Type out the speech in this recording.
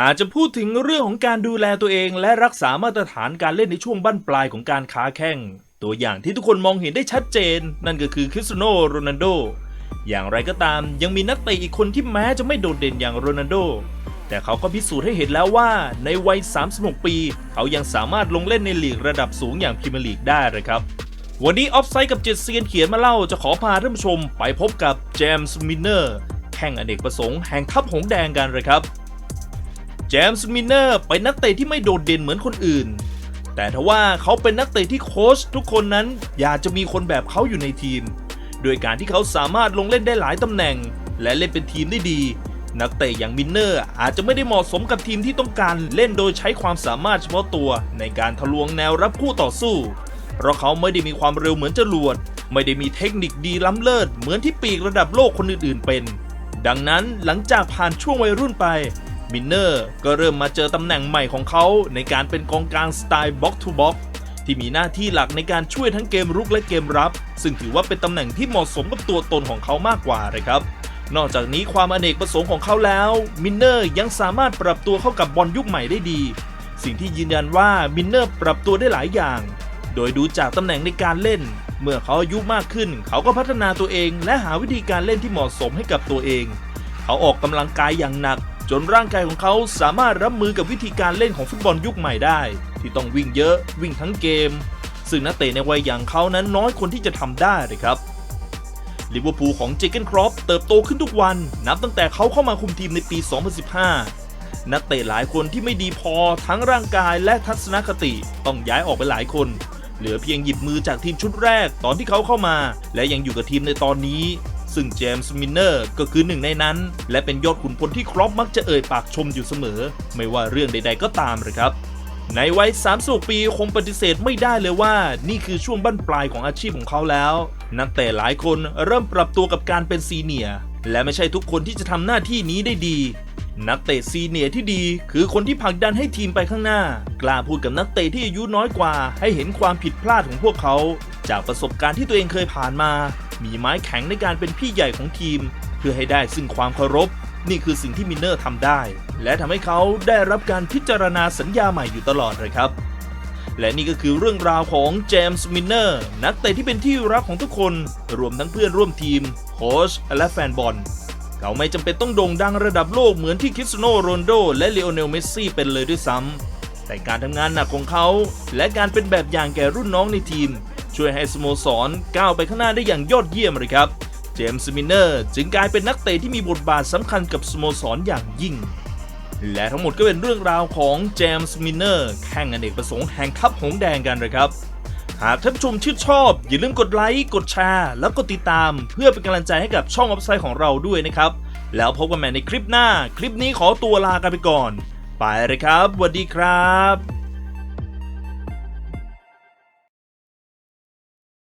หากจะพูดถึงเรื่องของการดูแลตัวเอง และรักษามาตรฐานการเล่นในช่วงบั้นปลายของการค้าแข่งตัวอย่างที่ทุกคนมองเห็นได้ชัดเจน นั่นก็คือคริสเตียโนโรนัลโด อย่างไรก็ตามยังมีนักเตะอีกคนที่แม้จะไม่โดดเด่นอย่างโรนัลโด แต่เขาก็พิสูจน์ให้เห็นแล้วว่าในวัย 36 ปี เขายังสามารถลงเล่นในลีกระดับสูงอย่างพรีเมียร์ลีกได้เลยครับ วันนี้ออฟไซด์กับเจ็ดเซียนเขียนมาเล่าจะขอพาท่านผู้ชม ไปพบกับเจมส์มินเนอร์แข่งอเนกประสงค์แห่งทัพหงส์แดงกันเลยครับ จมส์มินเนอร์เป็นนักเตะที่ไม่โดดเด่นเหมือนคนอื่น แต่ทว่าเขาเป็นนักเตะที่โค้ชทุกคนนั้นอยากจะมีคนแบบเขาอยู่ในทีม โดยการที่เขาสามารถลงเล่นได้หลายตำแหน่ง และเล่นเป็นทีมได้ดี นักเตะอย่างมินเนอร์อาจจะไม่ได้เหมาะสมกับทีมที่ต้องการเล่นโดยใช้ความสามารถเฉพาะตัวในการทะลวงแนวรับคู่ต่อสู้ เพราะเขาไม่ได้มีความเร็วเหมือนจรวดไม่ได้มีเทคนิคดีล้ำเลิศเหมือนที่ปีกระดับโลกคนอื่นๆเป็น ดังนั้นหลังจากผ่านช่วงวัยรุ่นไป มินเนอร์ก็เริ่มมาเจอตำแหน่งใหม่ของเขาในการเป็นกองกลางสไตล์บ็อกทูบ็อกที่มีหน้าที่หลักในการช่วยทั้งเกมรุกและเกมรับ ซึ่งถือว่าเป็นตำแหน่งที่เหมาะสมกับตัวตนของเขามากกว่าเลยครับ นอกจากนี้ความอเนกประสงค์ของเขาแล้ว มินเนอร์ยังสามารถปรับตัวเข้ากับบอลยุคใหม่ได้ดี สิ่งที่ยืนยันว่ามินเนอร์ปรับตัวได้หลายอย่าง โดยดูจากตำแหน่งในการเล่น เมื่อเขาอายุมากขึ้น เขาก็พัฒนาตัวเอง และหาวิธีการเล่นที่เหมาะสมให้กับตัวเอง เขาออกกำลังกายอย่างหนัก จนร่างกายของเขาสามารถรับมือกับวิธีการเล่นของฟุตบอลยุคใหม่ได้ ที่ต้องวิ่งเยอะวิ่งทั้งเกม ซึ่งนักเตะในวัยอย่างเขานั้นน้อยคนที่จะทำได้เลยครับลิเวอร์พูลของเจเกนครอปเติบโตขึ้นทุกวัน นับตั้งแต่เขาเข้ามาคุมทีมในปี 2015 นักเตะหลายคนที่ไม่ดีพอทั้งร่างกายและทัศนคติต้องย้ายออกไปหลายคน เหลือเพียงหยิบมือจากทีมชุดแรกตอนที่เขาเข้ามา และยังอยู่กับทีมในตอนนี้ ซึ่งเจมส์มินเนอร์ก็คือหนึ่งในนั้น และเป็นยอดขุนพลที่ครอปมักจะเอ่ยปากชมอยู่เสมอ ไม่ว่าเรื่องใด ๆก็ตามเลยครับในวัย36ปีคงปฏิเสธไม่ได้เลยว่า นี่คือช่วงบั้นปลายของอาชีพของเขาแล้ว นักเตะหลายคนเริ่มปรับตัวกับการเป็นซีเนียและไม่ใช่ทุกคนที่จะทำหน้าที่นี้ได้ดี นักเตะซีเนียที่ดี คือคนที่ผลักดันให้ทีมไปข้างหน้า กล้าพูดกับนักเตะที่อายุน้อยกว่า ให้เห็นความผิดพลาดของพวกเขา จากประสบการณ์ที่ตัวเองเคยผ่านมา มีไม้แข็งในการเป็นพี่ใหญ่ของทีม เพื่อให้ได้ซึ่งความเคารพ นี่คือสิ่งที่มินเนอร์ทำได้ และทำให้เขาได้รับการพิจารณาสัญญาใหม่อยู่ตลอดเลยครับ และนี่ก็คือเรื่องราวของเจมส์มินเนอร์นักเตะที่เป็นที่รักของทุกคน รวมทั้งเพื่อนร่วมทีมโค้ชและแฟนบอลเขาไม่จำเป็นต้องโด่งดังระดับโลกเหมือนที่คริสโนโรนโด และเลโอเนลเมสซี่เป็นเลยด้วยซ้ำแต่การทำงานหนักของเขา และการเป็นแบบอย่างแก่รุ่นน้องในทีม ช่วยให้สโมสรก้าวไปข้างหน้าได้อย่างยอดเยี่ยมเลยครับเจมส์มินเนอร์จึงกลายเป็นนักเตะที่มีบทบาทสำคัญกับสโมสรอย่างยิ่ง และทั้งหมดก็เป็นเรื่องราวของเจมส์มินเนอร์แข่งอเนกประสงค์แห่งทัพหงส์แดงกันเลยครับ หากท่านผู้ชมชื่นชอบ อย่าลืมกดไลค์ กดแชร์ แล้วกดติดตาม เพื่อเป็นกำลังใจให้กับช่องอัพไซด์ของเราด้วยนะครับ แล้วพบกันใหม่ในคลิปหน้า คลิปนี้ขอตัวลากันไปก่อน ไปเลยครับสวัสดีครับ